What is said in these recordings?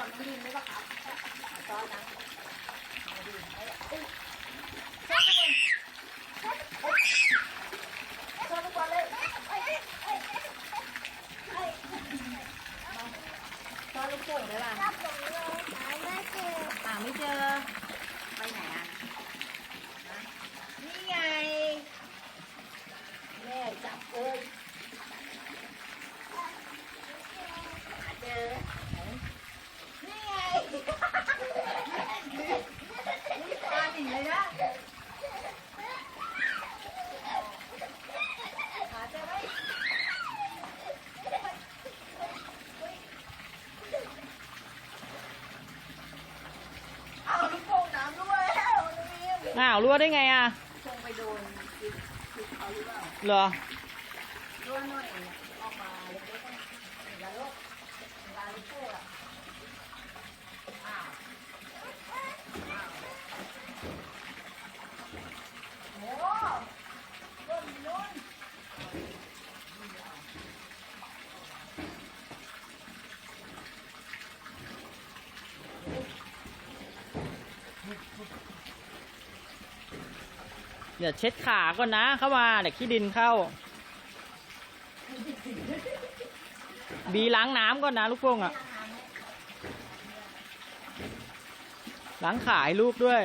อนลูกบอลน้องดินได้ปะครับตอนนะเอาดินเอาอุ้ยชอบทุกคนชอบทุกคนเลยตอนลูกโป่งได้ป่ะถ้าผมลงหาไม่เจอหาไม่เจอ ไปไหนอะฮะนี่ไง แม่จับเลยหาเจอไหนนี่ไงนี่ตาหนีเลยนะหาเจอไหมเอาลูกโป่งน้ำด้วยแล้วนี่ อ้าวรั่วได้ไงอะคงไปโดนคิดคิดเขาหรือเปล่าเหรอรั่วหน่อยออกมาเล็กๆแล้วลูกเห็นแล้วลูกโป่งอะอ้าวอ้าวโอ้ต้นนุ่น เดี๋ยวเช็ดขาก่อนนะเข้ามาเดี๋ยวขี้ดินเข้า บีล้างน้ำก่อนนะลูกโป่งอะ ล้างขาให้ลูกด้วย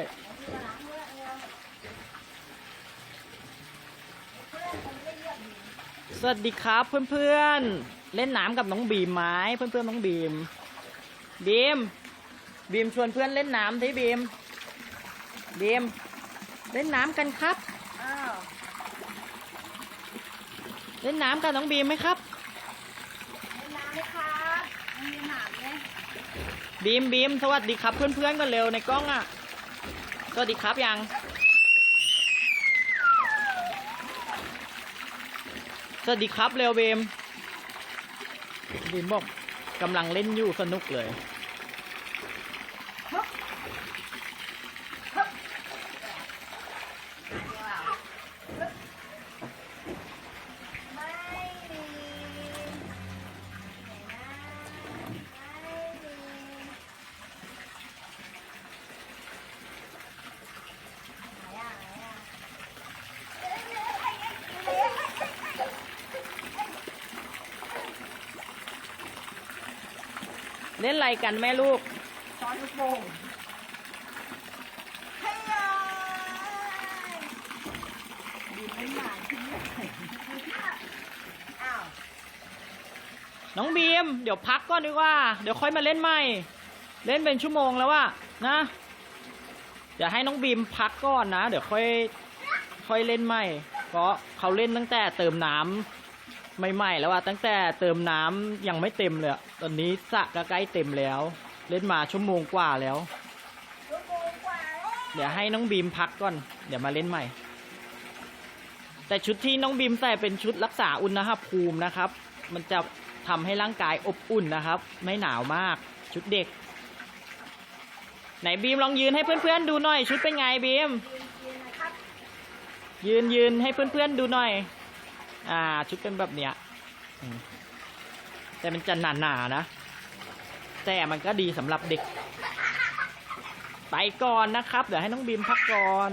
สวัสดีครับเพื่อนๆ เล่นน้ำกับน้องบีมไหมเพื่อนๆน้องบีม บีม บีมชวนเพื่อนเล่นน้ำที่บีม บีม เล่นน้ำกันครับ อ้าวเล่นน้ำกับน้องบีมไหมครับ เล่นน้ำไหมครับมีหนามไหมบีมบีมสวัสดีครับเพื่อนๆกันเร็วในกล้องอะ สวัสดีครับยัง สวัสดีครับเร็วบีมบีมบอกกำลังเล่นอยู่สนุกเลย ไม่มีไหนนะไม่มีไหนอะไหนอะ เล่นอะไรกันแม่ลูกช้อนลูกโป่งให้ยายดีไม่หมานที่นี่อ้าวน้องบีม เดี๋ยวพักก่อนดีกว่า เดี๋ยวค่อยมาเล่นใหม่ เล่นเป็นชั่วโมงแล้วอะนะ เดี๋ยวให้น้องบีมพักก่อนนะ เดี๋ยวค่อย ค่อยเล่นใหม่ เพราะเขาเล่นตั้งแต่เติมน้ำ ใหม่ๆแล้วอะตั้งแต่เติมน้ำยังไม่เต็มเลยอะตอนนี้สระก็ใกล้เต็มแล้ว เล่นมาชั่วโมงกว่าแล้วลูกโป่งกว่าแล้ว เดี๋ยวให้น้องบีมพักก่อน เดี๋ยวมาเล่นใหม่ แต่ชุดที่น้องบีมใส่เป็นชุดรักษาอุณหภูมินะครับ มันจะทำให้ร่างกายอบอุ่นนะครับ ไม่หนาวมากชุดเด็ก ไหนบีมลองยืนให้เพื่อนๆดูหน่อย ชุดเป็นไงบีม ยืนนะครับยืนยืนให้เพื่อนๆดูหน่อย อ่า ชุดเป็นแบบเนี้ยแต่มันจะหนาๆนะ แต่มันก็ดีสำหรับเด็ก ไปก่อนนะครับ เดี๋ยวให้น้องบีมพักก่อน